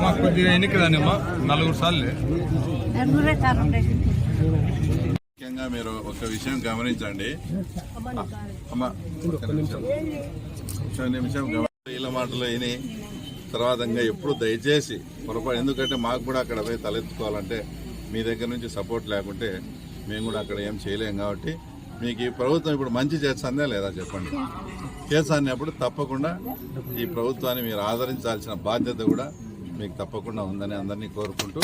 మా కొద్దిగా ఎన్నికదానమ్మా నలుగురు సార్లు ముఖ్యంగా మీరు ఒక విషయం గమనించండి. నిమిషం గమని వీళ్ళ మాటలు విని తర్వాత ఇంకా ఎప్పుడు దయచేసి పొరపాటు ఎందుకంటే మాకు కూడా అక్కడ పోయి తలెత్తుకోవాలంటే మీ దగ్గర నుంచి సపోర్ట్ లేకుంటే మేము కూడా అక్కడ ఏం చేయలేం కాబట్టి మీకు ఈ ప్రభుత్వం ఇప్పుడు మంచి చేస్తుందా లేదా చెప్పండి? చేస్తానప్పుడు తప్పకుండా ఈ ప్రభుత్వాన్ని మీరు ఆదరించాల్సిన బాధ్యత కూడా మీకు తప్పకుండా ఉందని అందరినీ కోరుకుంటూ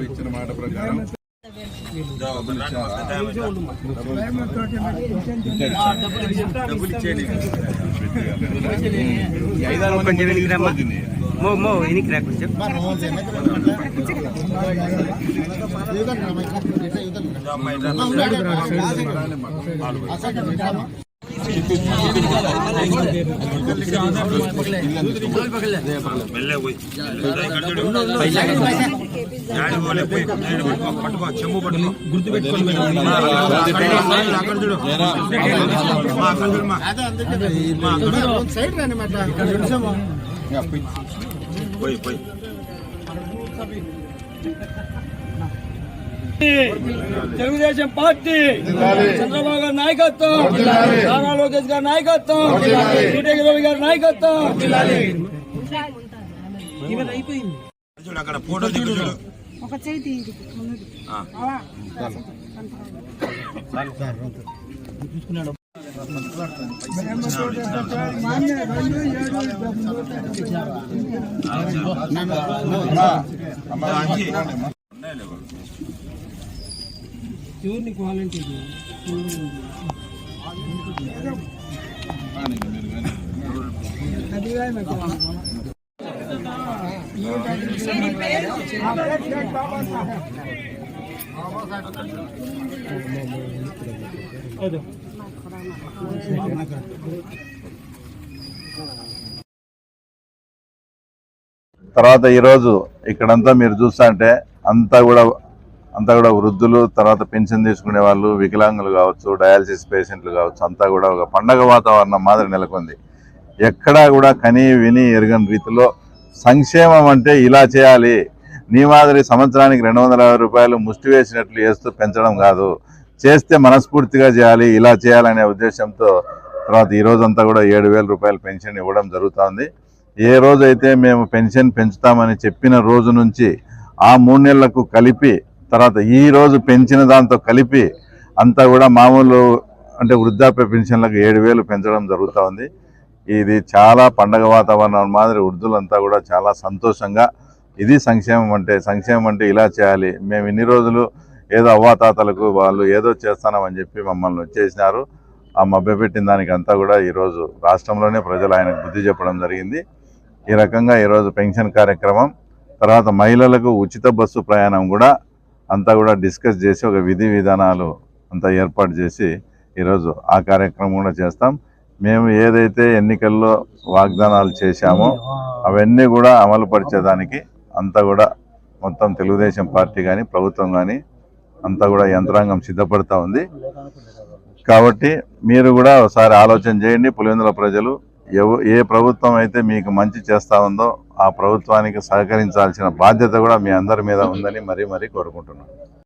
ఇచ్చిన మాట ప్రకారం రండి అట్లా. యువతలు రా, మరి ఇట్లా, ఇట్లా యువతలు రా. అమ్మ, ఉన్నాడు రా, తెలుగుదేశం పార్టీ చంద్రబాబు గారి నాయకత్వం నారా లోకేష్ గారి నాయకత్వం కోటేశ్వర రవి గారి నాయకత్వం. ఒక చేతి ఇది. ఉన్నది తర్వాత ఈరోజు ఇక్కడంతా మీరు చూస్తుంటే అంతా కూడా అంతా కూడా వృద్ధులు తర్వాత పెన్షన్ తీసుకునే వాళ్ళు వికలాంగులు కావచ్చు డయాలసిస్ పేషెంట్లు కావచ్చు అంతా కూడా ఒక పండగ వాతావరణం మాదిరి నెలకొంది. ఎక్కడా కూడా కని విని ఎరగని రీతిలో సంక్షేమం అంటే ఇలా చేయాలి. నీ మాదిరి సంవత్సరానికి రెండు వందల యాభై రూపాయలు ముష్టి వేసినట్లు వేస్తూ పెంచడం కాదు. చేస్తే మనస్ఫూర్తిగా చేయాలి ఇలా చేయాలనే ఉద్దేశంతో తర్వాత ఈ రోజంతా కూడా ఏడు వేల రూపాయలు పెన్షన్ ఇవ్వడం జరుగుతోంది. ఏ రోజైతే మేము పెన్షన్ పెంచుతామని చెప్పిన రోజు నుంచి ఆ మూడు నెలలకు కలిపి తర్వాత ఈ రోజు పెంచిన దాంతో కలిపి అంతా కూడా మామూలు అంటే వృద్ధాప్య పెన్షన్లకు ఏడు వేలు పెంచడం జరుగుతూ ఉంది. ఇది చాలా పండగ వాతావరణం మాదిరి వృద్ధులంతా కూడా చాలా సంతోషంగా ఇది సంక్షేమం అంటే సంక్షేమం అంటే ఇలా చేయాలి. మేము ఇన్ని రోజులు ఏదో అవ్వాతాతలకు వాళ్ళు ఏదో చేస్తానమని చెప్పి మమ్మల్ని వచ్చేసినారు. ఆ మభ్యపెట్టిన దానికి అంతా కూడా ఈరోజు రాష్ట్రంలోనే ప్రజలు ఆయనకు బుద్ధి చెప్పడం జరిగింది. ఈ రకంగా ఈరోజు పెన్షన్ కార్యక్రమం తర్వాత మహిళలకు ఉచిత బస్సు ప్రయాణం కూడా అంతా కూడా డిస్కస్ చేసి ఒక విధి విధానాలు అంతా ఏర్పాటు చేసి ఈరోజు ఆ కార్యక్రమం కూడా చేస్తాం. మేము ఏదైతే ఎన్నికల్లో వాగ్దానాలు చేశామో అవన్నీ కూడా అమలు పరిచేదానికి అంతా కూడా మొత్తం తెలుగుదేశం పార్టీ కానీ ప్రభుత్వం కానీ అంతా కూడా యంత్రాంగం సిద్ధపడతా ఉంది. కాబట్టి మీరు కూడా ఒకసారి ఆలోచన చేయండి. పులివెందుల ప్రజలు ఎవ ఏ ప్రభుత్వం అయితే మీకు మంచి చేస్తూ ఉందో ఆ ప్రభుత్వానికి సహకరించాల్సిన బాధ్యత కూడా మీ అందరి మీద ఉందని మరీ మరీ కోరుకుంటున్నాను.